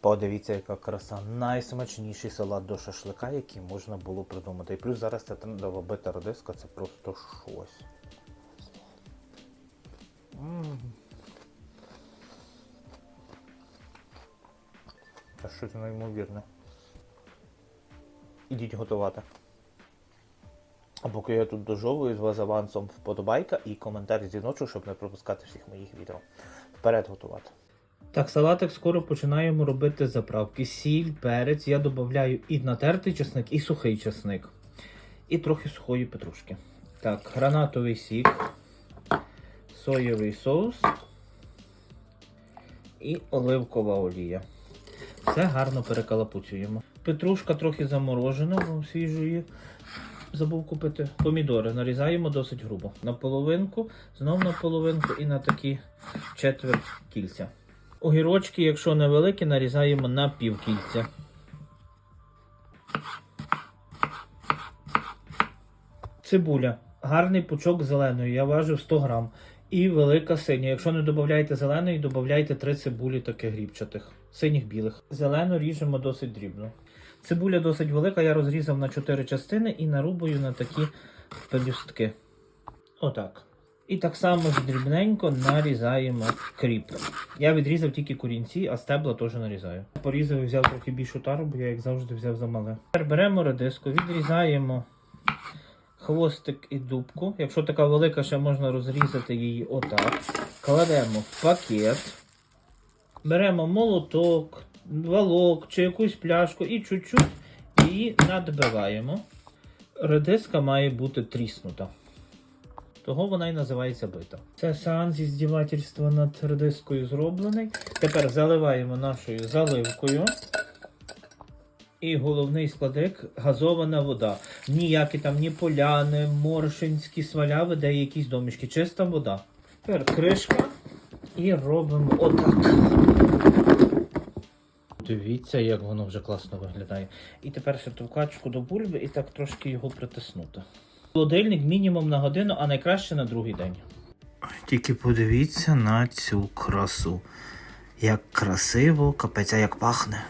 Подивіться, яка краса. Найсмачніший салат до шашлика, який можна було придумати. І плюс зараз ця трендова бита редиска, це просто щось. Це щось неймовірне. Ідіть готувати. А поки я тут дожовую, з вас авансом вподобайка і коментар дзвіночок, щоб не пропускати всіх моїх відео. Вперед готувати. Так, салатик скоро починаємо робити заправки. Сіль, перець. Я додаю і натертий чесник, і сухий чесник. І трохи сухої петрушки. Так, гранатовий сік, соєвий соус і оливкова олія. Все гарно перекалапуцюємо. Петрушка трохи заморожена, свіжої. Забув купити помідори. Нарізаємо досить грубо. На половинку, знов на половинку і на такі четверть кільця. Огірочки, якщо невеликі, нарізаємо на пів кільця. Цибуля. Гарний пучок зеленої, я важив 100 грам. І велика синя. Якщо не додаєте зеленої, додайте 3 цибулі таких грібчатих, синіх білих. Зелену ріжемо досить дрібно. Цибуля досить велика, я розрізав на 4 частини і нарубую на такі пелюстки. Отак. І так само дрібненько нарізаємо кріп. Я відрізав тільки корінці, а стебла теж нарізаю. Порізав і взяв трохи більшу тару, бо я, як завжди, взяв замале. Тепер беремо редиску, відрізаємо хвостик і дубку. Якщо така велика, ще можна розрізати її отак. Кладемо в пакет. Беремо молоток, валок чи якусь пляшку і чуть-чуть її надбиваємо. Редиска має бути тріснута. Того вона і називається бита. Це сеанс зі здівательства над редискою зроблений. Тепер заливаємо нашою заливкою. І головний складник газована вода. Ніякі там ні поляни, моршинські сваляви, де якісь домішки. Чиста вода. Тепер кришка і робимо отак. Дивіться, як воно вже класно виглядає. І тепер ще товкачку до бульби і так трошки його притиснути. Холодильник мінімум на годину, а найкраще на другий день. Тільки подивіться на цю красу. Як красиво, капець, а як пахне.